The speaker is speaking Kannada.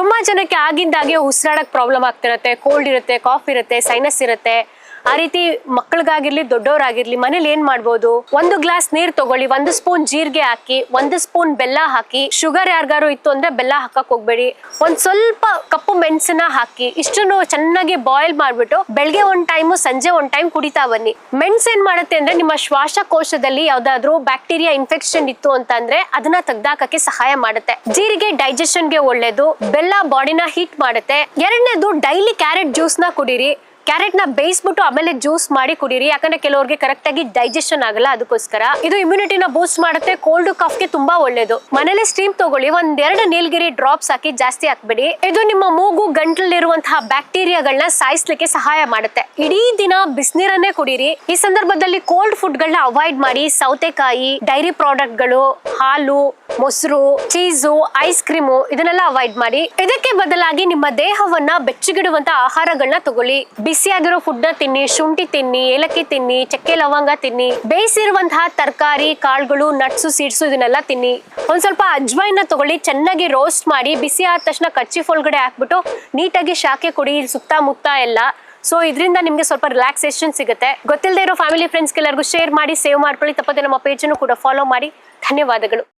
ತುಂಬಾ ಜನಕ್ಕೆ ಆಗಿಂದಾಗೆ ಉಸಿರಾಡಕ್ ಪ್ರಾಬ್ಲಮ್ ಆಗ್ತಿರತ್ತೆ ಕೋಲ್ಡ್ ಇರುತ್ತೆ ಕಾಫ್ ಇರುತ್ತೆ ಸೈನಸ್ ಇರುತ್ತೆ. ಆ ರೀತಿ ಮಕ್ಕಳಿಗಾಗಿರ್ಲಿ, ದೊಡ್ಡವರಾಗಿರ್ಲಿ, ಮನೇಲಿ ಏನ್ ಮಾಡ್ಬೋದು? ಒಂದು ಗ್ಲಾಸ್ ನೀರ್ ತಗೊಳ್ಳಿ, ಒಂದು ಸ್ಪೂನ್ ಜೀರಿಗೆ ಹಾಕಿ, ಒಂದು ಸ್ಪೂನ್ ಬೆಲ್ಲ ಹಾಕಿ, ಶುಗರ್ ಯಾರಿಗಾರು ಇತ್ತು ಅಂದ್ರೆ ಬೆಲ್ಲ ಹಾಕಕ್ ಹೋಗ್ಬೇಡಿ. ಒಂದ್ ಸ್ವಲ್ಪ ಕಪ್ಪು ಮೆಣಸನ್ನ ಹಾಕಿ, ಇಷ್ಟನ್ನು ಚೆನ್ನಾಗಿ ಬಾಯ್ಲ್ ಮಾಡ್ಬಿಟ್ಟು ಬೆಳಗ್ಗೆ ಒಂದ್ ಟೈಮು ಸಂಜೆ ಒಂದ್ ಟೈಮ್ ಕುಡಿತಾ ಬನ್ನಿ. ಮೆಣಸು ಏನ್ ಮಾಡುತ್ತೆ ಅಂದ್ರೆ ನಿಮ್ಮ ಶ್ವಾಸಕೋಶದಲ್ಲಿ ಯಾವ್ದಾದ್ರು ಬ್ಯಾಕ್ಟೀರಿಯಾ ಇನ್ಫೆಕ್ಷನ್ ಇತ್ತು ಅಂತ ಅಂದ್ರೆ ಅದನ್ನ ತೆಗ್ದಾಕಕ್ಕೆ ಸಹಾಯ ಮಾಡುತ್ತೆ. ಜೀರಿಗೆ ಡೈಜೆಷನ್ಗೆ ಒಳ್ಳೇದು, ಬೆಲ್ಲ ಬಾಡಿನ ಹೀಟ್ ಮಾಡುತ್ತೆ. ಎರಡನೇದು ಡೈಲಿ ಕ್ಯಾರೆಟ್ ಜ್ಯೂಸ್ನ ಕುಡೀರಿ. ಕ್ಯಾರೆಟ್ನ ಬೇಯಿಸ್ಬಿಟ್ಟು ಆಮೇಲೆ ಜ್ಯೂಸ್ ಮಾಡಿ ಕುಡೀರಿ. ಯಾಕಂದ್ರೆ ಕೆಲವರಿಗೆ ಕರೆಕ್ಟ್ ಆಗಿ ಡೈಜೆಷನ್ ಆಗಲ್ಲ ಅದಕ್ಕೋಸ್ಕರ. ಇದು ಇಮ್ಯುನಿಟಿನ ಬೂಸ್ಟ್ ಮಾಡುತ್ತೆ. ಕೋಲ್ಡ್ ಕಾಫ್ಗೆ ತುಂಬಾ ಒಳ್ಳೇದು. ಮನೇಲಿ ಸ್ಟೀಮ್ ತಗೊಳ್ಳಿ. ಒಂದೆರಡು ನೀಲಗಿರಿ ಡ್ರಾಪ್ಸ್ ಹಾಕಿ ಜಾಸ್ತಿ ಹಾಕ್ಬೇಡಿ. ಇದು ನಿಮ್ಮ ಮೂಗು ಗಂಟಲಿರುವಂತಹ ಬ್ಯಾಕ್ಟೀರಿಯಾಗಳನ್ನ ಸಾಯಿಸ್ಲಿಕ್ಕೆ ಸಹಾಯ ಮಾಡುತ್ತೆ. ಇಡೀ ದಿನ ಬಿಸಿನೀರನ್ನೇ ಕುಡೀರಿ. ಈ ಸಂದರ್ಭದಲ್ಲಿ ಕೋಲ್ಡ್ ಫುಡ್ ಗಳನ್ನ ಅವಾಯ್ಡ್ ಮಾಡಿ. ಸೌತೆಕಾಯಿ ಡೈರಿ ಪ್ರಾಡಕ್ಟ್ಗಳು ಹಾಲು, ಮೊಸರು ಚೀಸು ಐಸ್ ಕ್ರೀಮು ಇದನ್ನೆಲ್ಲ ಅವಾಯ್ಡ್ ಮಾಡಿ. ಇದಕ್ಕೆ ಬದಲಾಗಿ ನಿಮ್ಮ ದೇಹವನ್ನ ಬೆಚ್ಚಗಿಡುವಂತಹ ಆಹಾರಗಳನ್ನ ತಗೊಳ್ಳಿ. ಬಿಸಿಯಾಗಿರೋ ಫುಡ್ ತಿನ್ನಿ, ಶುಂಠಿ ತಿನ್ನಿ, ಏಲಕ್ಕಿ ತಿನ್ನಿ, ಚಕ್ಕೆ ಲವಂಗ ತಿನ್ನಿ, ಬೇಯಿಸಿರುವಂತಹ ತರಕಾರಿ, ಕಾಳುಗಳು ನಟ್ಸು ಸೀಡ್ಸು ಇದನ್ನೆಲ್ಲ ತಿನ್ನಿ. ಒಂದ್ ಸ್ವಲ್ಪ ಅಜ್ವಾಯ್ನ ತಗೊಳ್ಳಿ, ಚೆನ್ನಾಗಿ ರೋಸ್ಟ್ ಮಾಡಿ, ಬಿಸಿ ಆದ ತಕ್ಷಣ ಕಚ್ಚಿ ಒಳಗಡೆ ಹಾಕ್ಬಿಟ್ಟು ನೀಟಾಗಿ ಶಾಖೆ ಕೊಡಿ ಸುತ್ತಮುತ್ತ ಎಲ್ಲ. ಸೊ ಇದರಿಂದ ನಿಮಗೆ ಸ್ವಲ್ಪ ರಿಲ್ಯಾಕ್ಸೇಷನ್ ಸಿಗುತ್ತೆ. ಗೊತ್ತಿಲ್ಲದೆ ಇರೋ ಫ್ಯಾಮಿಲಿ ಫ್ರೆಂಡ್ಸ್ಗೆಲ್ಲರಿಗೂ ಶೇರ್ ಮಾಡಿ ಸೇವ್ ಮಾಡ್ಕೊಳ್ಳಿ. ತಪ್ಪದೆ ನಮ್ಮ ಪೇಜನ್ನು ಕೂಡ ಫಾಲೋ ಮಾಡಿ. ಧನ್ಯವಾದಗಳು.